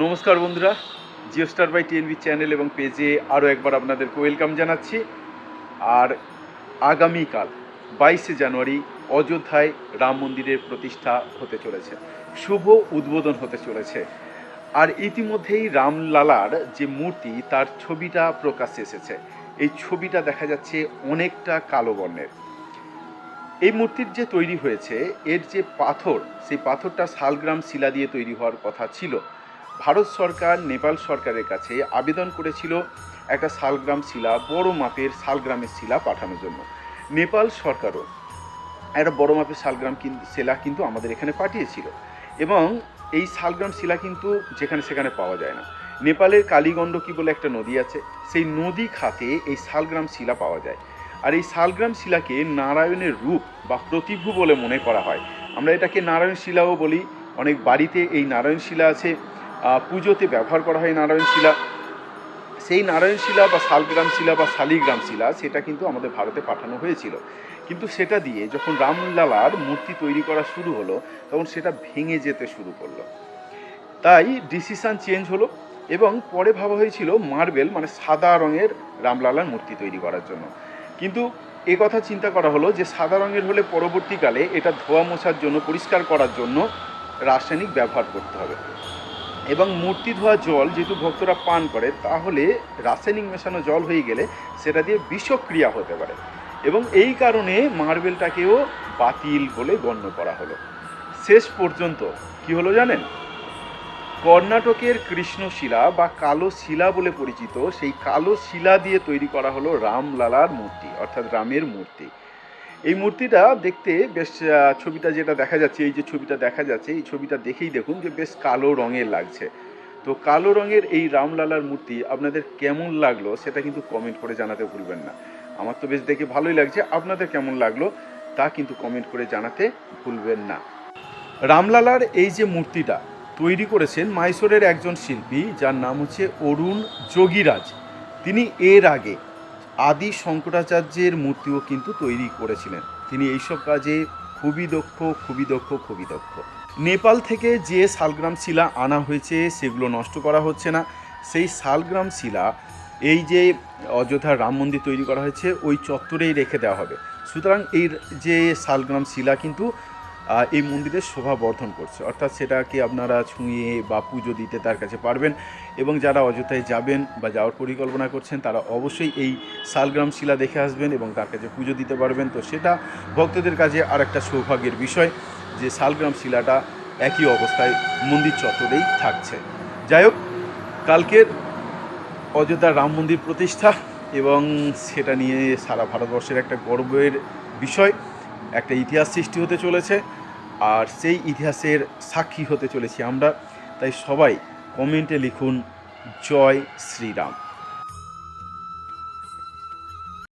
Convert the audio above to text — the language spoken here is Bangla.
নমস্কার বন্ধুরা Jio Star by TNB channel এবং পেজে আরও একবার আপনাদেরকে ওয়েলকাম জানাচ্ছি। আর আগামীকাল বাইশে জানুয়ারি অযোধ্যায় রাম মন্দিরের প্রতিষ্ঠা হতে চলেছে, শুভ উদ্বোধন হতে চলেছে। আর ইতিমধ্যেই রামলালার যে মূর্তি, তার ছবিটা প্রকাশ্যে এসেছে। এই ছবিটা দেখা যাচ্ছে অনেকটা কালো বর্ণের। এই মূর্তির যে তৈরি হয়েছে, এর যে পাথর, সেই পাথরটা শালগ্রাম শিলা দিয়ে তৈরি হওয়ার কথা ছিল। ভারত সরকার নেপাল সরকারের কাছে আবেদন করেছিল একটা শালগ্রাম শিলা, বড় মাপের শালগ্রামের শিলা পাঠানোর জন্য। নেপাল সরকারও একটা বড় মাপের শালগ্রাম শিলা কিন্তু আমাদের এখানে পাঠিয়েছিল। এবং এই শালগ্রাম শিলা কিন্তু যেখানে সেখানে পাওয়া যায় না। নেপালের কালীগণ্ডকী বলে একটা নদী আছে, সেই নদী খাতে এই শালগ্রাম শিলা পাওয়া যায়। আর এই শালগ্রাম শিলাকে নারায়ণের রূপ বা প্রতিভু বলে মনে করা হয়। আমরা এটাকে নারায়ণ শিলাও বলি, অনেক বাড়িতে এই নারায়ণ শিলা আছে। পুজোতে ব্যবহার করা হয় নারায়ণ শিলা। সেই নারায়ণ শিলা বা শালগ্রাম শিলা বা শালিগ্রাম শিলা, সেটা কিন্তু আমাদের ভারতে পাঠানো হয়েছিল। কিন্তু সেটা দিয়ে যখন রামলালার মূর্তি তৈরি করা শুরু হলো, তখন সেটা ভেঙে যেতে শুরু করল। তাই ডিসিশান চেঞ্জ হলো এবং পরে ভাবা হয়েছিল মার্বেল মানে সাদা রঙের রামলালার মূর্তি তৈরি করার জন্য। কিন্তু এ কথা চিন্তা করা হলো যে সাদা রঙের হলে পরবর্তীকালে এটা ধোয়া মোছার জন্য, পরিষ্কার করার জন্য রাসায়নিক ব্যবহার করতে হবে। এবং মূর্তি ধোয়া জল যেহেতু ভক্তরা পান করে, তাহলে রাসায়নিক মেশানো জল হয়ে গেলে সেটা দিয়ে বিষক্রিয়া হতে পারে। এবং এই কারণে মার্বেলটাকেও বাতিল বলে গণ্য করা হলো। শেষ পর্যন্ত কি হলো জানেন? কর্ণাটকের কৃষ্ণশিলা বা কালো শিলা বলে পরিচিত সেই কালো শিলা দিয়ে তৈরি করা হলো রামলালার মূর্তি, অর্থাৎ রামের মূর্তি। এই মূর্তিটা দেখতে বেশ ছবিটা যেটা দেখা যাচ্ছে, এই যে ছবিটা দেখা যাচ্ছে, এই ছবিটা দেখেই দেখুন যে বেশ কালো রঙের লাগছে। তো কালো রঙের এই রামলালার মূর্তি আপনাদের কেমন লাগল সেটা কিন্তু কমেন্ট করে জানাতে ভুলবেন না। আমার তো বেশ দেখে ভালোই লাগছে, আপনাদের কেমন লাগল তা কিন্তু কমেন্ট করে জানাতে ভুলবেন না। রামলালার এই যে মূর্তিটা তৈরি করেছেন মাইসোরের একজন শিল্পী, যার নাম হচ্ছে অরুণ যোগীরাজ। তিনি এর আগে আদি শঙ্করাচার্যের মূর্তিও কিন্তু তৈরি করেছিলেন। তিনি এইসব কাজে খুবই দক্ষ খুবই দক্ষ খুবই দক্ষ। নেপাল থেকে যে শালগ্রাম শিলা আনা হয়েছে, সেগুলো নষ্ট করা হচ্ছে না। সেই শালগ্রাম শিলা, এই যে অযোধ্যার রাম মন্দির তৈরি করা হয়েছে, ওই চত্বরেই রেখে দেওয়া হবে। সুতরাং এই যে শালগ্রাম শিলা কিন্তু এই মন্দিরের শোভা বর্ধন করছে। অর্থাৎ সেটাকে আপনারা ছুঁয়ে বা পুজো দিতে তার কাছে পারবেন এবং যারা অযোধ্যায় যাবেন বা যাওয়ার পরিকল্পনা করছেন, তারা অবশ্যই এই শালগ্রাম শিলা দেখে আসবেন এবং তার কাছে পুজো দিতে পারবেন। তো সেটা ভক্তদের কাছে আর একটা সৌভাগ্যের বিষয় যে শালগ্রাম শিলাটা একই অবস্থায় মন্দির চত্বরেই থাকছে। যাই হোক, কালকের অযোধ্যার রাম মন্দির প্রতিষ্ঠা এবং সেটা নিয়ে সারা ভারতবর্ষের একটা গর্বের বিষয়। একটা ইতিহাস সৃষ্টি হতে চলেছে আর সেই ইতিহাসের সাক্ষী হতে চলেছি আমরা। তাই সবাই কমেন্টে লিখুন, জয় শ্রীরাম।